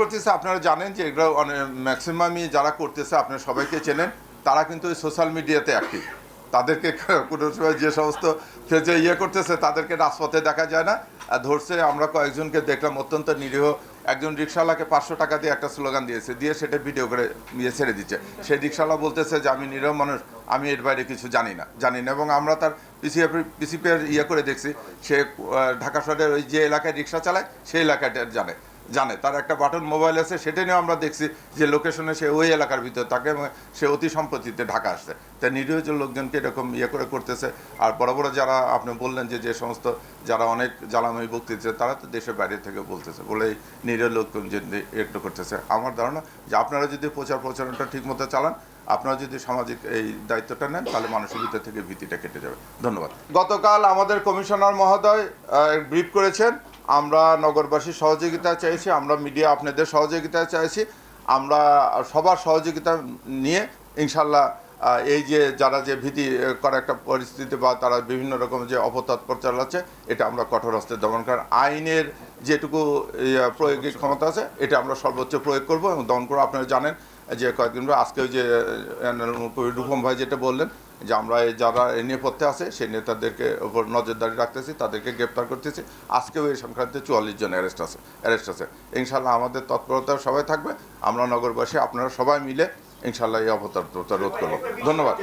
করতেছে, আপনারা জানেন যে এগুলো ম্যাক্সিমামই যারা করতেছে, আপনারা সবাইকে চেনেন, তারা কিন্তু ওই সোশ্যাল মিডিয়াতে অ্যাক্টিভ তাদেরকে কোনো সময় যে সমস্ত যে ইয়ে করতেছে, তাদেরকে রাজপথে দেখা যায় না। আর ধরছে, আমরা কয়েকজনকে দেখলাম, অত্যন্ত নিরীহ একজন রিক্সাওয়ালাকে পাঁচশো টাকা দিয়ে একটা স্লোগান দিয়েছে, দিয়ে সেটা ভিডিও করে ইয়ে ছেড়ে দিচ্ছে। সেই রিক্সাওয়ালা বলতেছে যে, আমি নিরীহ মানুষ, আমি এর বাইরে কিছু জানি না জানি না। এবং আমরা তার পিসিএফ পিসিপির ইয়ে করে দেখছি, সে ঢাকা শহরের ওই যে এলাকায় রিক্সা চালায়, সেই এলাকাটা জানে। জানে। তার একটা বাটন মোবাইল আছে, সেটা নিয়েও আমরা দেখছি যে লোকেশনে সে ওই এলাকার ভিতর তাকে সে অতি সম্প্রতিতে ঢাকা আসছে। তাই নিরীহ যে লোকজনকে এরকম ইয়ে করে করতেছে। আর বড় বড় যারা আপনি বললেন যে যে সমস্ত যারা অনেক জ্বালাময়ী বক্তৃতা তারা তো দেশের বাইরে থেকে বলতেছে বলে নিরীহ লোকজন একটু করতেছে। আমার ধারণা যে আপনারা যদি প্রচার প্রচারণটা ঠিকমতো চালান, আপনারা যদি সামাজিক এই দায়িত্বটা নেন, তাহলে মানুষের ভিতর থেকে ভীতিটা কেটে যাবে। ধন্যবাদ। গতকাল আমাদের কমিশনার মহোদয় ব্রিফ করেছেন আমরা নগরবাসীর সহযোগিতা চাইছি, আমরা মিডিয়া আপনাদের সহযোগিতা চাইছি, আমরা সবার সহযোগিতা নিয়ে ইনশাল্লাহ এই যে যারা যে ভীতি করা একটা পরিস্থিতি বা তারা বিভিন্ন রকম যে অপতৎপর চালাচ্ছে এটা আমরা কঠোর হস্তে দমন করার আইনের যেটুকু প্রয়োগের ক্ষমতা আছে, এটা আমরা সর্বোচ্চ প্রয়োগ করব এবং দমন করব আপনারা জানেন যে কয়েকদিন আজকে ওই যে রূপম ভাই যেটা বললেন, যে আমরা যারা পথে আছে, সেই নেতাদেরকে ওপর নজরদারি রাখতেছি, তাদেরকে গ্রেপ্তার করতেছি। আজকেও এই সংক্রান্তে চুয়াল্লিশ জন অ্যারেস্ট আছে অ্যারেস্ট আছে। ইনশাল্লাহ আমাদের তৎপরতা সবাই থাকবে, আমরা নগরবাসী আপনারা সবাই মিলে ইনশাল্লাহ এই অবতার রোধ করব। ধন্যবাদ।